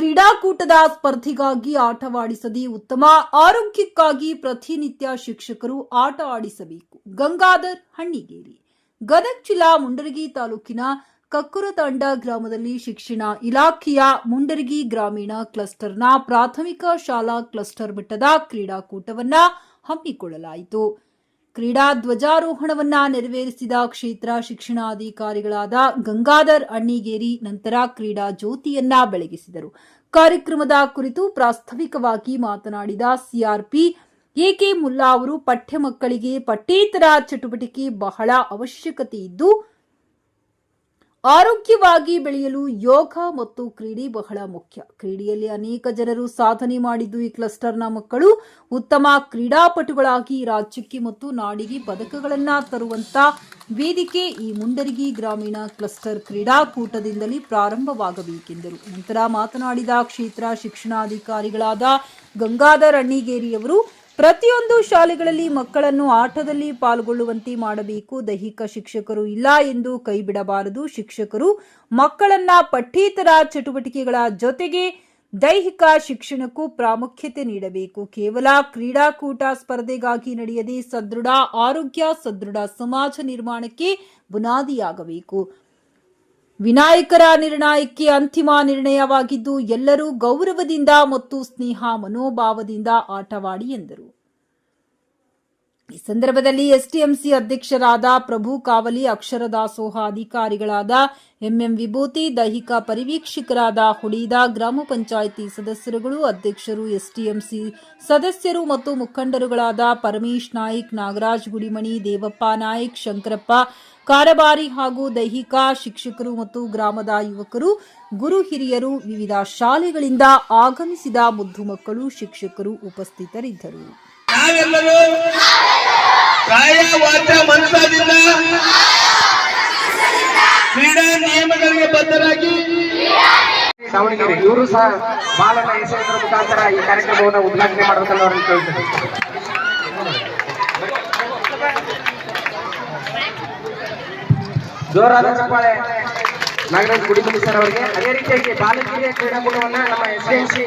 ಕ್ರೀಡಾಕೂಟದ ಸ್ಪರ್ಧೆಗಾಗಿ ಆಟವಾಡಿಸದೆ ಉತ್ತಮ, ಆರೋಗ್ಯಕ್ಕಾಗಿ ಪ್ರತಿನಿತ್ಯ ಶಿಕ್ಷಕರು ಆಟ ಆಡಿಸಬೇಕು. ಗಂಗಾಧರ್ ಹಣ್ಣಿಗೇರಿ ಗದಗ ಜಿಲ್ಲಾ ಮುಂಡರಗಿ ತಾಲೂಕಿನ ಕಕ್ಕುರತಾಂಡ ಗ್ರಾಮದಲ್ಲಿ ಶಿಕ್ಷಣ ಇಲಾಖೆಯ ಮುಂಡರಗಿ ಗ್ರಾಮೀಣ ಕ್ಲಸ್ಟರ್ನ ಪ್ರಾಥಮಿಕ ಶಾಲಾ ಕ್ಲಸ್ಟರ್ ಮಟ್ಟದ ಕ್ರೀಡಾಕೂಟವನ್ನ ಹಮ್ಮಿಕೊಳ್ಳಲಾಯಿತು. ಕ್ರೀಡಾ ಧ್ವಜಾರೋಹಣವನ್ನ ನೆರವೇರಿಸಿದ ಕ್ಷೇತ್ರ ಶಿಕ್ಷಣಾಧಿಕಾರಿಗಳಾದ ಗಂಗಾಧರ್ ಅಣ್ಣಿಗೇರಿ ನಂತರ ಕ್ರೀಡಾ ಜ್ಯೋತಿಯನ್ನ ಬೆಳಗಿಸಿದರು. ಕಾರ್ಯಕ್ರಮದ ಕುರಿತು ಪ್ರಾಸ್ತಾವಿಕವಾಗಿ ಮಾತನಾಡಿದ ಸಿಆರ್ಪಿ ಎಕೆ ಮುಲ್ಲಾ ಅವರು ಪಠ್ಯ ಮಕ್ಕಳಿಗೆ ಪಠ್ಯೇತರ ಚಟುವಟಿಕೆ ಬಹಳ ಅವಶ್ಯಕತೆ ಇದ್ದು ಆರೋಗ್ಯವಾಗಿ ಬೆಳೆಯಲು ಯೋಗ ಮತ್ತು ಕ್ರೀಡೆ ಬಹಳ ಮುಖ್ಯ. ಕ್ರೀಡೆಯಲ್ಲಿ ಅನೇಕ ಜನರು ಸಾಧನೆ ಮಾಡಿದ್ದು ಈ ಕ್ಲಸ್ಟರ್ನ ಮಕ್ಕಳು ಉತ್ತಮ ಕ್ರೀಡಾಪಟುಗಳಾಗಿ ರಾಜ್ಯಕ್ಕೆ ಮತ್ತು ನಾಡಿಗೆ ಪದಕಗಳನ್ನು ತರುವಂತ ವೇದಿಕೆ ಈ ಮುಂಡರಿಗಿ ಗ್ರಾಮೀಣ ಕ್ಲಸ್ಟರ್ ಕ್ರೀಡಾಕೂಟದಿಂದಲೇ ಪ್ರಾರಂಭವಾಗಬೇಕೆಂದರು. ನಂತರ ಮಾತನಾಡಿದ ಕ್ಷೇತ್ರ ಶಿಕ್ಷಣಾಧಿಕಾರಿಗಳಾದ ಗಂಗಾಧರ್ ಅಣ್ಣಿಗೇರಿಯವರು ಪ್ರತಿಯೊಂದು ಶಾಲೆಗಳಲ್ಲಿ ಮಕ್ಕಳನ್ನು ಆಟದಲ್ಲಿ ಪಾಲ್ಗೊಳ್ಳುವಂತೆ ಮಾಡಬೇಕು. ದೈಹಿಕ ಶಿಕ್ಷಕರು ಇಲ್ಲ ಎಂದು ಕೈಬಿಡಬಾರದು. ಶಿಕ್ಷಕರು ಮಕ್ಕಳನ್ನ ಪಠ್ಯೇತರ ಚಟುವಟಿಕೆಗಳ ಜೊತೆಗೆ ದೈಹಿಕ ಶಿಕ್ಷಣಕ್ಕೂ ಪ್ರಾಮುಖ್ಯತೆ ನೀಡಬೇಕು. ಕೇವಲ ಕ್ರೀಡಾಕೂಟ ಸ್ಪರ್ಧೆಗಾಗಿ ನಡೆಯದೆ ಸದೃಢ ಆರೋಗ್ಯ, ಸದೃಢ ಸಮಾಜ ನಿರ್ಮಾಣಕ್ಕೆ ಬುನಾದಿಯಾಗಬೇಕು. ವಿನಾಯಕರ ನಿರ್ಣಯಕ್ಕೆ ಅಂತಿಮ ನಿರ್ಣಯವಾಗಿದ್ದು ಎಲ್ಲರೂ ಗೌರವದಿಂದ ಮತ್ತು ಸ್ನೇಹ ಮನೋಭಾವದಿಂದ ಆಟವಾಡಿ ಎಂದರು. ಈ ಸಂದರ್ಭದಲ್ಲಿ ಎಸ್ಟಿಎಂಸಿ ಅಧ್ಯಕ್ಷರಾದ ಪ್ರಭು ಕಾವಲಿ ಅಕ್ಷರ ದಾಸೋಹ ಅಧಿಕಾರಿಗಳಾದ ಎಂಎಂ ವಿಭೂತಿ, ದೈಹಿಕ ಪರಿವೀಕ್ಷಕರಾದ ಹುಡೀದ ಗ್ರಾಮ ಪಂಚಾಯಿತಿ ಸದಸ್ಯರುಗಳು, ಅಧ್ಯಕ್ಷರು ಎಸ್ಟಿಎಂಸಿ ಸದಸ್ಯರು ಮತ್ತು ಮುಖಂಡರುಗಳಾದ ಪರಮೇಶ್ ನಾಯ್ಕ್, ನಾಗರಾಜ್ ಗುಡಿಮಣಿ, ದೇವಪ್ಪ ನಾಯ್ಕ್, ಶಂಕರಪ್ಪ, ಕಾರಬಾರಿ ಹಾಗೂ ದೈಹಿಕ ಶಿಕ್ಷಕರು ಮತ್ತು ಗ್ರಾಮದ ಯುವಕರು, ಗುರು ಹಿರಿಯರು, ವಿವಿಧ ಶಾಲೆಗಳಿಂದ ಆಗಮಿಸಿದ ಮುದ್ದು ಮಕ್ಕಳು, ಶಿಕ್ಷಕರು ಉಪಸ್ಥಿತರಿದ್ದರು. ಕಾಯ ವಾಚ ಮನಸ್ಸಾದಿಂದ. ಕ್ರೀಡಾ ನಿಯಮಗಳಿಗೆ ಬದ್ಧರಾಗಿ. ದಾವಣಗೆರೆ, ಇವರು ಸಹ ಬಾಲನ ಹೆಸರು ಮುಖಾಂತರ ಈ ಕಾರ್ಯಕ್ರಮವನ್ನು ಉದ್ಘಾಟನೆ ಮಾಡಬೇಕಲ್ಲ ಅವರನ್ನು ಕೇಳ್ತೇನೆ ಜೋರಾದ ಚಪ್ಪಾಳೆ. ನಾಗರಾಜ್ ಗುಡಿಮುನಿ ಸರ್ ಅವರಿಗೆ. ಅದೇ ರೀತಿಯಾಗಿ ಬಾಲಕಿಯ ಕ್ರೀಡಾಕೂಟವನ್ನ ನಮ್ಮ ಎಸ್ ಎಂ ಸಿ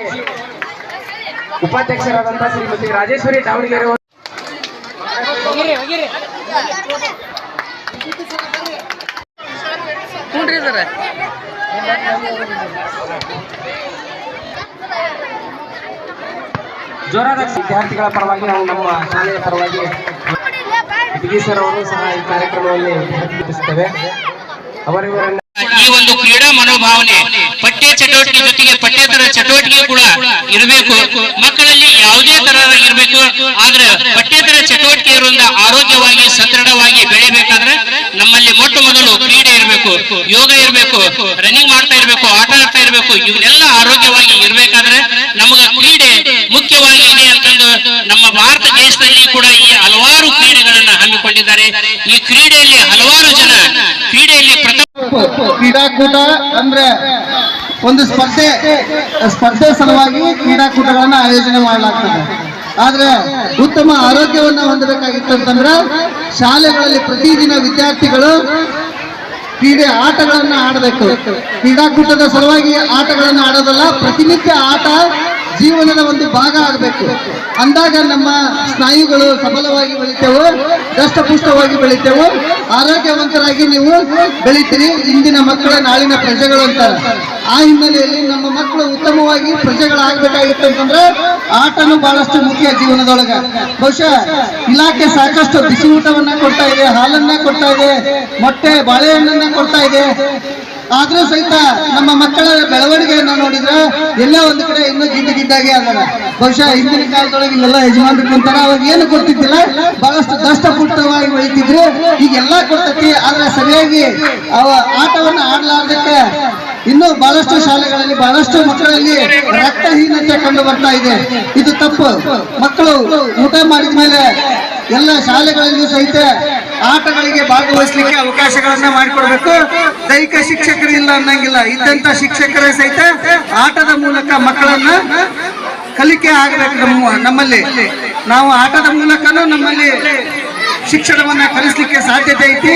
ಉಪಾಧ್ಯಕ್ಷರಾದಂತಹ ಶ್ರೀಮತಿ ರಾಜೇಶ್ವರಿ ದಾವಣಗೆರೆ ಅವರು ಜೋರಾದ ವಿದ್ಯಾರ್ಥಿಗಳ ಪರವಾಗಿ ನಾವು ನಮ್ಮ ಶಾಲೆಯ ಪರವಾಗಿ ಬಿಗಿ ಸರ್ ಅವರು ಸಹ ಈ ಕಾರ್ಯಕ್ರಮದಲ್ಲಿ ಪ್ರತಿನಿಧಿಸುತ್ತೇವೆ ಅವರಿವರನ್ನ ಈ ಒಂದು ಕ್ರೀಡಾ ಮನೋಭಾವನೆ ಪಠ್ಯ ಚಟುವಟಿಕೆ ಜೊತೆಗೆ ಪಠ್ಯೇತರ ಚಟುವಟಿಕೆ ಕೂಡ ಇರಬೇಕು. ಮಕ್ಕಳಲ್ಲಿ ಯಾವುದೇ ತರ ಇರಬೇಕು. ಆದ್ರೆ ಪಠ್ಯೇತರ ಚಟುವಟಿಕೆ ಇರುವಂತ ಆರೋಗ್ಯವಾಗಿ, ಸದೃಢವಾಗಿ ಬೆಳಿಬೇಕಾದ್ರೆ ನಮ್ಮಲ್ಲಿ ಮೊಟ್ಟ ಮೊದಲು ಕ್ರೀಡೆ ಇರಬೇಕು, ಯೋಗ ಇರಬೇಕು ರನ್ನಿಂಗ್ ಮಾಡ್ತಾ ಇರಬೇಕು, ಆಟ ಆಡ್ತಾ ಇರಬೇಕು ಇವನ್ನೆಲ್ಲ ಆರೋಗ್ಯವಾಗಿ ಇರಬೇಕಾದ್ರೆ ನಮಗ ಕ್ರೀಡೆ ಮುಖ್ಯವಾಗಿ ಇದೆ ಅಂತಂದು ನಮ್ಮ ಭಾರತ ದೇಶದಲ್ಲಿ ಕೂಡ ಈ ಹಲವಾರು ಕ್ರೀಡೆಗಳನ್ನ ಹಮ್ಮಿಕೊಂಡಿದ್ದಾರೆ. ಈ ಕ್ರೀಡೆಯಲ್ಲಿ ಹಲವಾರು ಜನ ಕ್ರೀಡೆಯಲ್ಲಿ ಕ್ರೀಡಾಕೂಟ ಅಂದ್ರೆ ಒಂದು ಸ್ಪರ್ಧೆ ಸ್ಪರ್ಧೆ ಸಲುವಾಗಿ ಕ್ರೀಡಾಕೂಟಗಳನ್ನ ಆಯೋಜನೆ ಮಾಡಲಾಗ್ತದೆ. ಆದ್ರೆ ಉತ್ತಮ ಆರೋಗ್ಯವನ್ನ ಹೊಂದಬೇಕಾಗಿತ್ತು ಅಂತಂದ್ರೆ ಶಾಲೆಗಳಲ್ಲಿ ಪ್ರತಿದಿನ ವಿದ್ಯಾರ್ಥಿಗಳು ಕ್ರೀಡೆ ಆಟಗಳನ್ನ ಆಡಬೇಕು. ಕ್ರೀಡಾಕೂಟದ ಸಲುವಾಗಿ ಆಟಗಳನ್ನ ಆಡೋದಲ್ಲ, ಪ್ರತಿನಿತ್ಯ ಆಟ ಜೀವನದ ಒಂದು ಭಾಗ ಆಗಬೇಕು. ಅಂದಾಗ ನಮ್ಮ ಸ್ನಾಯುಗಳು ಸಬಲವಾಗಿ ಬೆಳಿತೇವೆ, ದಷ್ಟಪುಷ್ಟವಾಗಿ ಬೆಳಿತೇವೆ, ಆರೋಗ್ಯವಂತರಾಗಿ ನೀವು ಬೆಳಿತೀರಿ. ಇಂದಿನ ಮಕ್ಕಳ ನಾಳಿನ ಪ್ರಜೆಗಳು ಅಂತಾರೆ. ಆ ಹಿನ್ನೆಲೆಯಲ್ಲಿ ನಮ್ಮ ಮಕ್ಕಳು ಉತ್ತಮವಾಗಿ ಪ್ರಜೆಗಳಾಗಬೇಕಾಗಿತ್ತು ಅಂತಂದ್ರೆ ಆಟನು ಬಹಳಷ್ಟು ಮುಖ್ಯ ಜೀವನದೊಳಗ. ಬಹುಶಃ ಇಲಾಖೆ ಸಾಕಷ್ಟು ಬಿಸಿ ಊಟವನ್ನ ಕೊಡ್ತಾ ಇದೆ, ಹಾಲನ್ನ ಕೊಡ್ತಾ ಇದೆ, ಮೊಟ್ಟೆ, ಬಾಳೆಹಣ್ಣನ್ನ ಕೊಡ್ತಾ ಇದೆ. ಆದ್ರೂ ಸಹಿತ ನಮ್ಮ ಮಕ್ಕಳ ಬೆಳವಣಿಗೆಯನ್ನ ನೋಡಿದ್ರೆ ಎಲ್ಲ ಒಂದು ಕಡೆ ಇನ್ನೂ ಗಿಡ್ಡ ಗಿಡ್ಡಾಗೆ ಅದಾರ ಬಹುಶಃ ಹಿಂದಿನ ಕಾಲದೊಳಗೆ ಇಲ್ಲೆಲ್ಲ ಯಜಮಾನ್ರು ಕುಂತಾರ, ಅವಾಗ ಏನು ಕೊಡ್ತಿದ್ದಿಲ್ಲ? ಬಹಳಷ್ಟು ದಷ್ಟಪುಷ್ಟವಾಗಿ ಬೆಳಿತಿದ್ರು ಈಗೆಲ್ಲ ಕೊಡ್ತತಿ, ಆದ್ರೆ ಸರಿಯಾಗಿ ಅವ ಆಟವನ್ನ ಆಡ್ಲಾರ್ದಕ್ಕೆ ಇನ್ನೂ ಬಹಳಷ್ಟು ಶಾಲೆಗಳಲ್ಲಿ, ಬಹಳಷ್ಟು ಮಕ್ಕಳಲ್ಲಿ ರಕ್ತಹೀನತೆ ಕಂಡು ಬರ್ತಾ ಇದೆ. ಇದು ತಪ್ಪು. ಮಕ್ಕಳು ಊಟ ಮಾಡಿದ ಮೇಲೆ ಎಲ್ಲ ಶಾಲೆಗಳಲ್ಲಿ ಸಹಿತ ಆಟಗಳಿಗೆ ಭಾಗವಹಿಸಲಿಕ್ಕೆ ಅವಕಾಶಗಳನ್ನ ಮಾಡಿಕೊಡ್ಬೇಕು. ದೈಹಿಕ ಶಿಕ್ಷಕರು ಇಲ್ಲ ಅನ್ನಂಗಿಲ್ಲ. ಇದ್ದಂತ ಶಿಕ್ಷಕರೇ ಸಹಿತ ಆಟದ ಮೂಲಕ ಮಕ್ಕಳನ್ನ ಕಲಿಕೆ ಆಗಬೇಕು ನಮ್ಮ ನಮ್ಮಲ್ಲಿ. ನಾವು ಆಟದ ಮೂಲಕನೂ ನಮ್ಮಲ್ಲಿ ಶಿಕ್ಷಣವನ್ನ ಕಲಿಸ್ಲಿಕ್ಕೆ ಸಾಧ್ಯತೆ ಐತಿ.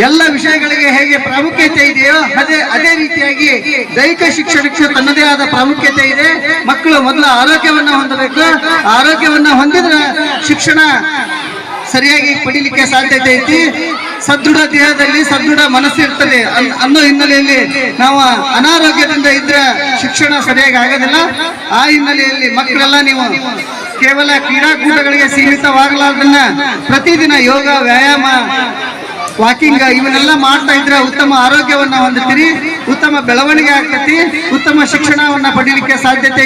ಎಲ್ಲ ವಿಷಯಗಳಿಗೆ ಹೇಗೆ ಪ್ರಾಮುಖ್ಯತೆ ಇದೆಯೋ ಅದೇ ಅದೇ ರೀತಿಯಾಗಿ ದೈಹಿಕ ಶಿಕ್ಷಣಕ್ಕೆ ತನ್ನದೇ ಆದ ಪ್ರಾಮುಖ್ಯತೆ ಇದೆ. ಮಕ್ಕಳು ಮೊದಲು ಆರೋಗ್ಯವನ್ನ ಹೊಂದಬೇಕು. ಆರೋಗ್ಯವನ್ನ ಹೊಂದಿದ್ರೆ ಶಿಕ್ಷಣ ಸರಿಯಾಗಿ ಪಡಿಲಿಕ್ಕೆ ಸಾಧ್ಯತೆ ಐತಿ. ಸದೃಢ ದೇಹದಲ್ಲಿ ಸದೃಢ ಮನಸ್ಸಿರ್ತದೆ ಅನ್ನೋ ಹಿನ್ನೆಲೆಯಲ್ಲಿ ನಾವು ಅನಾರೋಗ್ಯದಿಂದ ಇದ್ರೆ ಶಿಕ್ಷಣ ಸರಿಯಾಗಿ ಆಗೋದಿಲ್ಲ. ಆ ಹಿನ್ನೆಲೆಯಲ್ಲಿ ಮಕ್ಕಳೆಲ್ಲ ನೀವು ಕೇವಲ ಕ್ರೀಡಾಕೂಟಗಳಿಗೆ ಸೀಮಿತವಾಗಲಾರ್ದನ್ನ ಪ್ರತಿದಿನ ಯೋಗ, ವ್ಯಾಯಾಮ ವಾಕಿಂಗ್ ಇವನ್ನೆಲ್ಲ ಮಾಡ್ತಾ ಇದ್ರೆ ಉತ್ತಮ ಆರೋಗ್ಯವನ್ನ ಹೊಂದುತ್ತೀರಿ ಉತ್ತಮ ಬೆಳವಣಿಗೆ ಆಗ್ತತಿ ಉತ್ತಮ ಶಿಕ್ಷಣವನ್ನ ಪಡೀಲಿಕ್ಕೆ ಸಾಧ್ಯತೆ